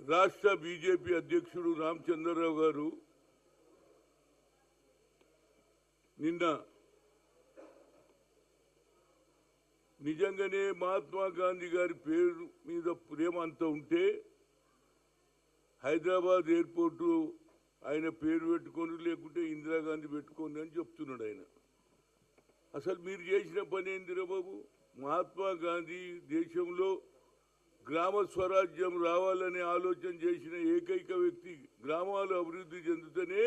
రాష్ట్ర బీజేపీ అధ్యక్షుడు రామచంద్రరావు గారు నిన్న నిజంగానే మహాత్మా గాంధీ గారి పేరు మీద ప్రేమ అంత ఉంటే హైదరాబాద్ ఎయిర్పోర్టు ఆయన పేరు పెట్టుకొని లేకుంటే ఇందిరాగాంధీ పెట్టుకోండి అని చెప్తున్నాడు ఆయన. అసలు మీరు చేసిన పని ఏందిరా బాబు? మహాత్మా గాంధీ దేశంలో గ్రామ స్వరాజ్యం రావాలనే ఆలోచన చేసిన ఏకైక వ్యక్తి గ్రామాలు అభివృద్ధి చెందుతూనే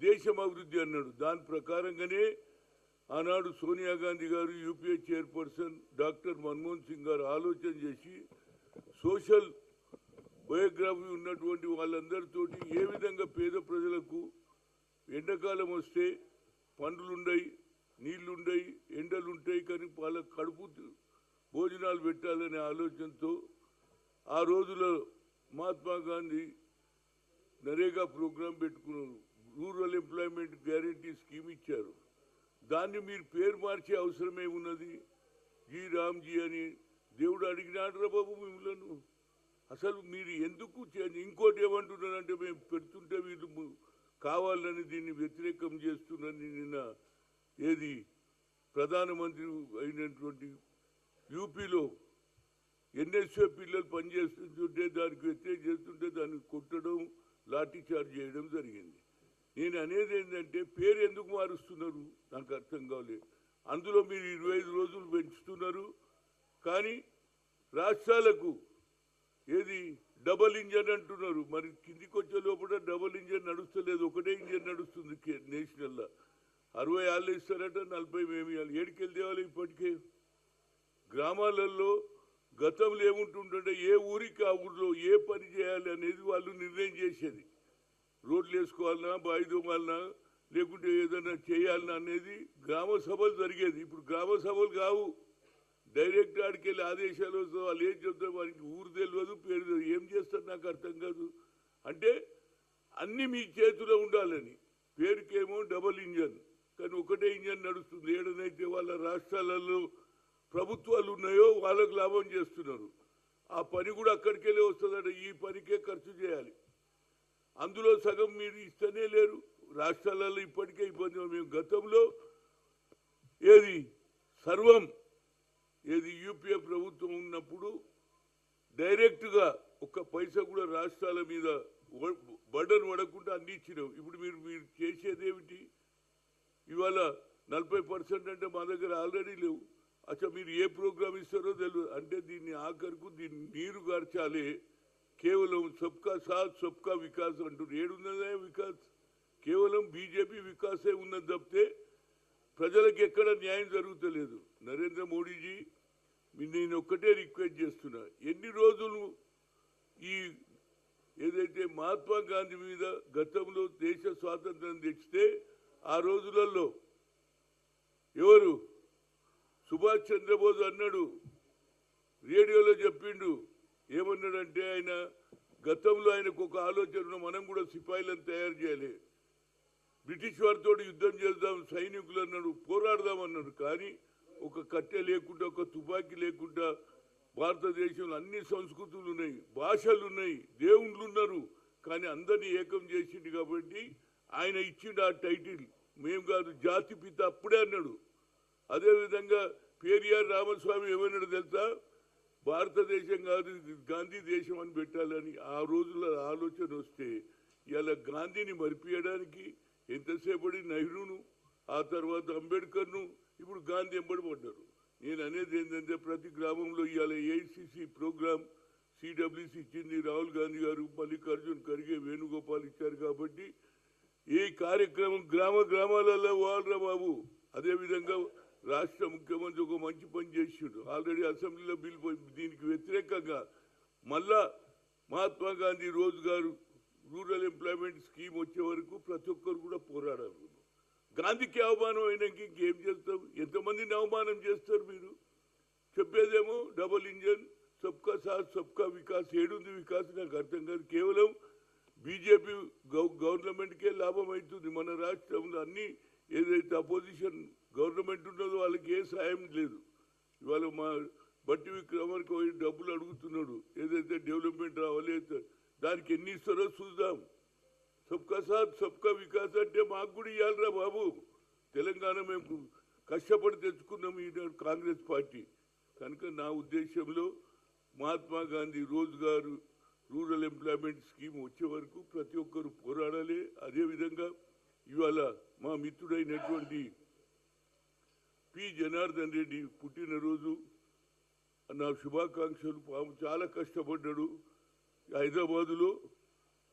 దేశం అభివృద్ధి అన్నాడు. దాని ప్రకారంగానే ఆనాడు సోనియా గాంధీ గారు UPA chairperson doctor Manmohan Singh గారు ఆలోచన చేసి సోషల్ బయోగ్రఫీ ఉన్నటువంటి వాళ్ళందరితోటి ఏ విధంగా పేద ప్రజలకు ఎండాకాలం వస్తే పండ్లుండయి నీళ్ళుండయి ఎండలుంటాయి కానీ వాళ్ళ కడుపు భోజనాలు పెట్టాలనే ఆలోచనతో ఆ రోజులో మహాత్మా గాంధీ నరేగా ప్రోగ్రాం పెట్టుకున్నారు. రూరల్ ఎంప్లాయ్మెంట్ గ్యారంటీ స్కీమ్ ఇచ్చారు. దాన్ని మీరు పేరు మార్చే అవసరమే ఉన్నది జీ రామ్జీ అని దేవుడు అడిగినాడు బాబు మిమ్మల్ని. అసలు మీరు ఎందుకు ఇంకోటి ఏమంటున్నారంటే మేము పెడుతుంటే వీళ్ళు కావాలని దీన్ని వ్యతిరేకం చేస్తున్నారని నిన్న ఏది ప్రధానమంత్రి అయినటువంటి యూపీలో ఎన్ఎస్ఏ పిల్లలు పనిచేస్తుంటే దానికి వ్యతిరేకం చేస్తుంటే దాన్ని కొట్టడం లాఠీ చార్జ్ చేయడం జరిగింది. నేను అనేది ఏంటంటే పేరు ఎందుకు మారుస్తున్నారు? నాకు అర్థం కాలేదు అందులో మీరు ఇరవై ఐదు రోజులు పెంచుతున్నారు. కానీ రాష్ట్రాలకు ఏది? డబల్ ఇంజన్ అంటున్నారు. మరి కిందికి వచ్చే లోపల డబల్ ఇంజన్ నడుస్తలేదు. ఒకటే ఇంజన్ నడుస్తుంది నేషనల్లో. అరవై ఆళ్ళు ఇస్తారట నలభై మేము ఇవ్వాలి? ఏడుకెళ్ళి తేవాలి ఇప్పటికే? గ్రామాలలో గతంలో ఏముంటుంటే ఏ ఊరికి ఆ ఊర్లో ఏ పని చేయాలి అనేది వాళ్ళు నిర్ణయం చేసేది. రోడ్లు వేసుకోవాలన్నా బావి దోమాలన్నా లేకుంటే ఏదైనా చేయాలన్నా అనేది గ్రామ సభలు జరిగేది. ఇప్పుడు గ్రామ సభలు కావు. డైరెక్ట్ ఆడికి వెళ్ళి ఆదేశాలు వస్తే వాళ్ళు ఏం చెప్తారు వారికి ఊరు తెలియదు పేరు తెలియదు. ఏం చేస్తారు నాకు అర్థం కాదు. అంటే అన్ని మీ చేతిలో ఉండాలని. పేరుకేమో డబల్ ఇంజన్. కానీ ఒకటే ఇంజన్ నడుస్తుంది. ఏడనైతే వాళ్ళ రాష్ట్రాలలో ప్రభుత్వాలు ఉన్నాయో వాళ్ళకు లాభం చేస్తున్నారు. ఆ పని కూడా అక్కడికి వెళ్ళి వస్తుందట ఈ పనికే ఖర్చు చేయాలి. అందులో సగం మీరు ఇస్తూనే లేరు. రాష్ట్రాలలో ఇప్పటికే ఇబ్బంది మేము గతంలో ఏది సర్వం ఏది యూపీఏ ప్రభుత్వం ఉన్నప్పుడు డైరెక్ట్గా ఒక్క పైసా కూడా రాష్ట్రాల మీద బర్డన్ పడకుండా అన్ని ఇచ్చినాం. ఇప్పుడు మీరు మీరు చేసేదేమిటి? ఇవాళ నలభై పర్సెంట్ అంటే మా దగ్గర ఆల్రెడీ లేవు. అచ్చా మీరు ఏ ప్రోగ్రామ్ ఇస్తారో తెలియదు అంటే దీన్ని ఆఖరుకు దీన్ని నీరు గార్చాలి. కేవలం సబ్కా సాత్ సబ్కా వికాస్ అంటున్నారు ఏడున్నదే వికాస్? కేవలం బీజేపీ వికాసే ఉన్నది తప్పితే ప్రజలకు ఎక్కడ న్యాయం జరుగుతలేదు. నరేంద్ర మోడీజీ మీ- నేను ఒక్కటే రిక్వెస్ట్ చేస్తున్నా. ఎన్ని రోజులు ఈ ఏదైతే మహాత్మా గాంధీ మీద గతంలో దేశ స్వాతంత్రం తెచ్చితే ఆ రోజులలో ఎవరు సుభాష్ చంద్రబోస్ అన్నాడు. రేడియోలో చెప్పిండు. ఏమన్నాడంటే ఆయన గతంలో ఆయనకు ఒక ఆలోచన మనం కూడా సిపాయిలను తయారు చేయాలి. బ్రిటిష్ వారితో యుద్ధం చేద్దాం సైనికులు అన్నాడు పోరాడదాం అన్నాడు. కానీ ఒక కట్టె లేకుండా ఒక తుపాకీ లేకుండా భారతదేశంలో అన్ని సంస్కృతులు ఉన్నాయి భాషలు ఉన్నాయి దేవుళ్ళు ఉన్నారు. కానీ అందరినీ ఏకం చేసిండు కాబట్టి ఆయన ఇచ్చిండు ఆ టైటిల్. మేము కాదు జాతి పిత అప్పుడే అన్నాడు. అదేవిధంగా పేరియార్ రామస్వామి ఏమన్నాడు తెలుసా? భారతదేశం కాదు గాంధీ దేశం అని పెట్టాలని ఆ రోజుల ఆలోచన వస్తే ఇలా గాంధీని మరిపియడానికి ఎంతసేపటి నెహ్రూను ఆ తర్వాత అంబేద్కర్ను ఇప్పుడు గాంధీ ఎంబడి పడ్డారు నేను అనేది ఏంటంటే ప్రతి గ్రామంలో ఇవాళ ఏఐసిసి ప్రోగ్రామ్ సిడబ్ల్యూసి ఇచ్చింది రాహుల్ గాంధీ గారు మల్లికార్జున్ ఖర్గే వేణుగోపాల్ ఇచ్చారు కాబట్టి ఈ కార్యక్రమం గ్రామ గ్రామాలలో వాళ్ళరా బాబు? అదేవిధంగా రాష్ట్ర ముఖ్యమంత్రి ఒక మంచి పని చేసిండు. ఆల్రెడీ అసెంబ్లీలో బిల్ దీనికి వ్యతిరేకంగా మళ్ళా మహాత్మా గాంధీ రోజుగారు రూరల్ ఎంప్లాయ్మెంట్ స్కీమ్ వచ్చే వరకు ప్రతి ఒక్కరు కూడా పోరాడారు. గాంధీకి అవమానం అయినాక ఇంకేం చేస్తాం ఎంతమందిని అవమానం చేస్తారు మీరు? చెప్పేదేమో డబుల్ ఇంజన్ సబ్కా సాత్ సబ్కా వికాస్ ఏడుంది వికాస్ నాకు అర్థం కాదు. కేవలం బీజేపీ గవర్నమెంట్కే లాభం అవుతుంది. మన రాష్ట్రంలో అన్ని ఏదైతే అపోజిషన్ గవర్నమెంట్ ఉన్నదో వాళ్ళకి ఏ సాయం లేదు. ఇవాళ మా బట్టి విక్రమానికి పోయి డబ్బులు అడుగుతున్నాడు. ఏదైతే డెవలప్మెంట్ రావాలి దానికి ఎన్ని ఇస్తారో చూద్దాం. సబ్కా సాత్ సబ్కా వికాస్ అంటే మాకు కూడా ఇవ్వాలిరా బాబు. తెలంగాణ మేము కష్టపడి తెచ్చుకున్నాం ఈనాడు కాంగ్రెస్ పార్టీ. కనుక నా ఉద్దేశంలో Mahatma Gandhi Rozgar rural employment scheme వచ్చే వరకు ప్రతి ఒక్కరు పోరాడాలి. అదేవిధంగా ఇవాళ మా మిత్రుడైనటువంటి పి జనార్దన్ రెడ్డి పుట్టినరోజు. నా శుభాకాంక్షలు. పాము చాలా కష్టపడ్డాడు. హైదరాబాదులో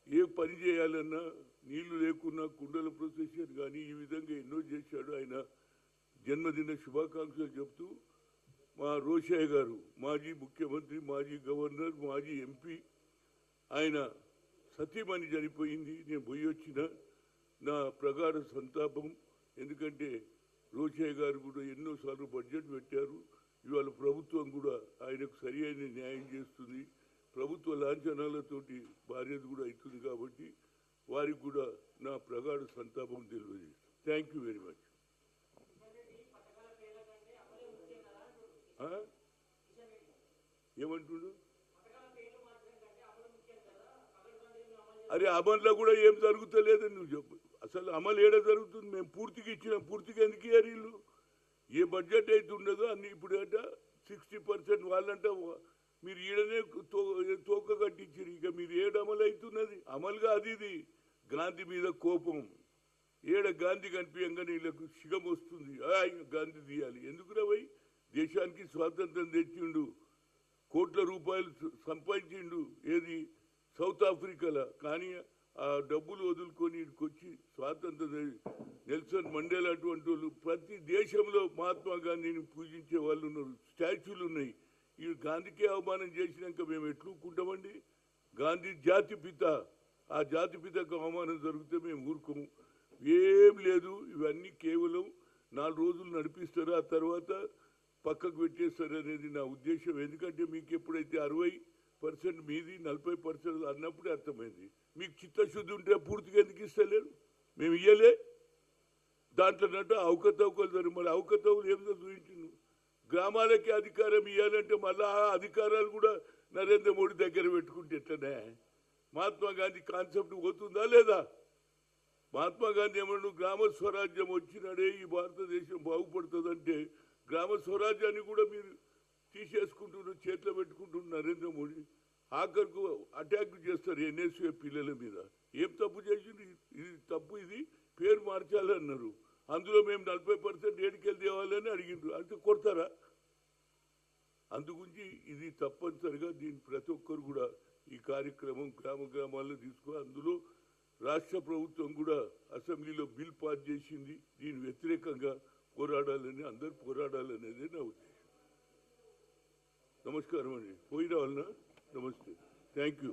ఏ పని చేయాలన్నా నీళ్ళు లేకున్నా కుండల ప్రొసెషన్ కానీ ఈ విధంగా ఎన్నో చేశాడు ఆయన. జన్మదిన శుభాకాంక్షలు చెప్తూ మా రోషయ్య గారు మాజీ ముఖ్యమంత్రి మాజీ గవర్నర్ మాజీ ఎంపీ ఆయన సతీమణి చనిపోయింది. నేను పోయి వచ్చిన నా ప్రగాఢ సంతాపం. ఎందుకంటే రోషయ్య గారు కూడా ఎన్నోసార్లు బడ్జెట్ పెట్టారు. ఇవాళ ప్రభుత్వం కూడా ఆయనకు సరి అయిన న్యాయం చేస్తుంది. ప్రభుత్వ లాంఛనాలతోటి భార్యది కూడా అవుతుంది కాబట్టి వారికి కూడా నా ప్రగాఢ సంతాపం తెలియజేస్తాను. థ్యాంక్ యూ వెరీ మచ్ ఏమంటుండు? అరే అమల్లో కూడా ఏం జరుగుతలేదని నువ్వు చెప్పు. అసలు అమలు ఏడ జరుగుతుంది? మేము పూర్తిగా ఇచ్చిన. పూర్తిగా ఎందుకు ఇయ్యారు వీళ్ళు? ఏ బడ్జెట్ అయితే ఉండదో అన్ని ఇప్పుడు అంట సిక్స్టీ పర్సెంట్ వాళ్ళంట మీరు ఈడనే తో తోక కట్టించారు ఇక మీరు ఏడు అమలు అవుతున్నది అమలుగా అది ఇది. గాంధీ మీద కోపం. ఏడ గాంధీ కనిపించగానే వీళ్ళకు శిగం వస్తుంది. ఆ, గాంధీ తీయాలి. ఎందుకురా పోయి దేశానికి స్వాతంత్రం తెచ్చిండు. కోట్ల రూపాయలు సంపాదించిండు. ఏది? సౌత్ ఆఫ్రికాలో. కానీ డబ్బులు వదులుకొని ఇక్కడికి వచ్చి నెల్సన్ మండేలా అటువంటి వాళ్ళు ప్రతి దేశంలో మహాత్మా గాంధీని పూజించే వాళ్ళు ఉన్నారు. స్టాచ్యూలు ఉన్నాయి. ఈ గాంధీకే అవమానం చేసినాక మేము ఎట్లుకుంటామండి గాంధీ జాతి పిత. ఆ జాతి పితకు అవమానం జరిగితే మేము ఊరుకోము. ఏం లేదు. ఇవన్నీ కేవలం నాలుగు రోజులు నడిపిస్తారు? ఆ తర్వాత పక్కకు పెట్టేస్తారు అనేది నా ఉద్దేశం. ఎందుకంటే మీకు ఎప్పుడైతే అరవై పర్సెంట్ మీది నలభై పర్సెంట్ అన్నప్పుడే అర్థమైంది. మీకు చిత్తశుద్ధి ఉంటే పూర్తిగా ఎందుకు ఇస్తలేరు? మేము ఇయ్యలే. దాంట్లో నట్టు అవకతవకలు జరిగి మరి అవకతవకలు ఏమిటో చూపించిండు? గ్రామాలకి అధికారం ఇవ్వాలంటే మళ్ళా ఆ అధికారాలు కూడా నరేంద్ర మోడీ దగ్గర పెట్టుకుంటే ఎట్లనే? మహాత్మా గాంధీ కాన్సెప్ట్ పోతుందా లేదా? మహాత్మా గాంధీ ఏమన్నా గ్రామ స్వరాజ్యం వచ్చినాడే ఈ భారతదేశం బాగుపడుతుందంటే గ్రామ స్వరాజ్యాన్ని కూడా మీరు తీసేసుకుంటున్న చేతిలో పెట్టుకుంటున్న నరేంద్ర మోడీ. ఆఖరికి అటాక్ చేస్తారు ఎన్ఎస్ఏ పిల్లల మీద. ఏం తప్పు చేసింది ఇది తప్పు ఇది. పేరు మార్చాలన్నారు అందులో మేము నలభై పర్సెంట్ ఏడుకెళ్ళి తేవాలని అడిగిండ్రు. అంటే కొడతారా? అందుగురించి ఇది తప్పనిసరిగా దీన్ని ప్రతి ఒక్కరు కూడా ఈ కార్యక్రమం గ్రామ గ్రామాల్లో తీసుకో అందులో రాష్ట్ర ప్రభుత్వం కూడా అసెంబ్లీలో బిల్ పాస్ చేసింది. దీని వ్యతిరేకంగా పోరాడాలని అందరు పోరాడాలనేది నా ఉద్దేశం. नमस्कार म्हणे होईल न नमस्ते थँक्यू